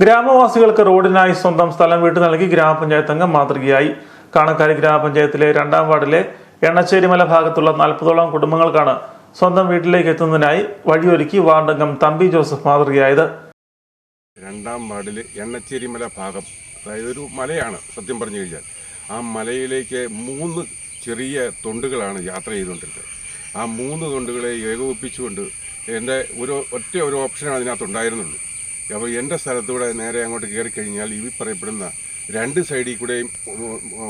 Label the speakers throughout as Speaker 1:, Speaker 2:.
Speaker 1: ഗ്രാമവാസികൾക്ക് റോഡിനായി സ്വന്തം സ്ഥലം വിട്ടു നൽകി ഗ്രാമപഞ്ചായത്ത് അംഗം മാതൃകയായി. കാണക്കാരി ഗ്രാമപഞ്ചായത്തിലെ രണ്ടാം വാർഡിലെ എണ്ണച്ചേരിമല ഭാഗത്തുള്ള നാൽപ്പതോളം കുടുംബങ്ങൾക്കാണ് സ്വന്തം വീട്ടിലേക്ക് എത്തുന്നതിനായി വഴിയൊരുക്കി വാർഡംഗം തമ്പി ജോസഫ് മാതൃകയായത്.
Speaker 2: രണ്ടാം വാർഡിൽ എണ്ണച്ചേരിമല ഭാഗം അതായത് ഒരു മലയാണ് സത്യം പറഞ്ഞു കഴിഞ്ഞാൽ. ആ മലയിലേക്ക് മൂന്ന് ചെറിയ തൊണ്ടുകളാണ് യാത്ര ചെയ്തുകൊണ്ടിരുന്നത്. ആ മൂന്ന് തൊണ്ടുകളെ ഏകോപിപ്പിച്ചുകൊണ്ട് എന്റെ ഒരു ഒറ്റ ഒരു ഓപ്ഷനാണ് അതിനകത്ത് ഉണ്ടായിരുന്നുള്ളൂ. അപ്പോൾ എന്റെ സ്ഥലത്തൂടെ നേരെ അങ്ങോട്ട് കയറി കഴിഞ്ഞാൽ ഈ പറയപ്പെടുന്ന രണ്ട് സൈഡിൽ കൂടെയും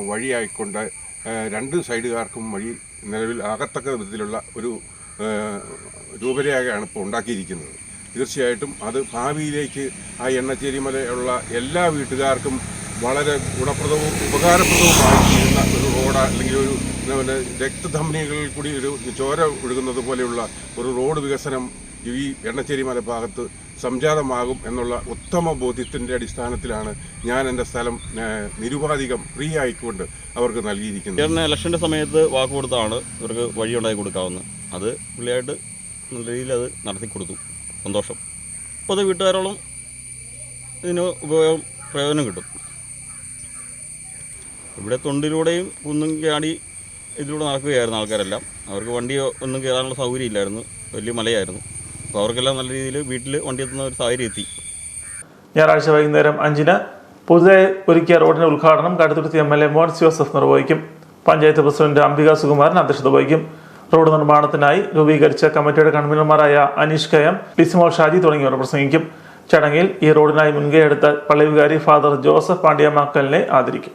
Speaker 2: വഴിയായിക്കൊണ്ട് രണ്ട് സൈഡുകാർക്കും വഴി നിലവിൽ ആകത്തക്ക വിധത്തിലുള്ള ഒരു രൂപരേഖയാണ് ഇപ്പോൾ ഉണ്ടാക്കിയിരിക്കുന്നത്. തീർച്ചയായിട്ടും അത് ഭാവിയിലേക്ക് ആ എണ്ണച്ചേരിമലയുള്ള എല്ലാ വീട്ടുകാർക്കും വളരെ ഗുണപ്രദവും ഉപകാരപ്രദവുമായി ചെയ്യുന്ന ഒരു റോഡ് അല്ലെങ്കിൽ ഒരു രക്തധമനികളിൽ കൂടി ഒരു ചോര ഒഴുകുന്നത് പോലെയുള്ള ഒരു റോഡ് വികസനം ഈ എണ്ണച്ചേരിമല ഭാഗത്ത് സംജാതമാകും എന്നുള്ള ഉത്തമ ബോധ്യത്തിന്റെ അടിസ്ഥാനത്തിലാണ് ഞാൻ എന്റെ സ്ഥലം നിരുപാധികം ഫ്രീ ആയിക്കൊണ്ട് അവർക്ക് നൽകിയിരിക്കുന്നത്.
Speaker 3: ഇലക്ഷന്റെ സമയത്ത് വാക്ക് കൊടുത്താണ് ഇവർക്ക് വഴി ഉണ്ടായി കൊടുക്കാവുന്നത്. അത് പുള്ളിയായിട്ട് നല്ല രീതിയിൽ അത് നടത്തി കൊടുത്തു. സന്തോഷം. അപ്പോൾ അത് വീട്ടുകാരോളം ഇതിന് ഉപയോഗം പ്രയോജനം കിട്ടും. ഇവിടെ തൊണ്ടിലൂടെയും കുന്നും ചാടി ഇതിലൂടെ നടക്കുകയായിരുന്നു ആൾക്കാരെല്ലാം. അവർക്ക് വണ്ടി ഒന്നും കയറാനുള്ള സൗകര്യം ഇല്ലായിരുന്നു. വലിയ മലയായിരുന്നു. അപ്പോൾ അവർക്കെല്ലാം നല്ല രീതിയിൽ വീട്ടിൽ വണ്ടി എത്തുന്ന ഒരു സാഹചര്യം എത്തി.
Speaker 1: ഞായറാഴ്ച വൈകുന്നേരം അഞ്ചിന് പുതുതായി ഒരുക്കിയ റോഡിന്റെ ഉദ്ഘാടനം Kaduthuruthy M L A Mons Joseph നിർവഹിക്കും. പഞ്ചായത്ത് പ്രസിഡന്റ് അംബിക സുകുമാരൻ അധ്യക്ഷത വഹിക്കും. റോഡ് നിർമ്മാണത്തിനായി രൂപീകരിച്ച കമ്മിറ്റിയുടെ കൺവീനർമാരായ അനീഷ് കെ എം ലിസിമോൾ ഷാജി തുടങ്ങിയവർ പ്രസംഗിക്കും. ചടങ്ങിൽ ഈ റോഡിനായി മുൻകൈ എടുത്ത പള്ളിവികാരി ഫാദർ ജോസഫ് പാണ്ഡ്യമാക്കലിനെ ആദരിക്കും.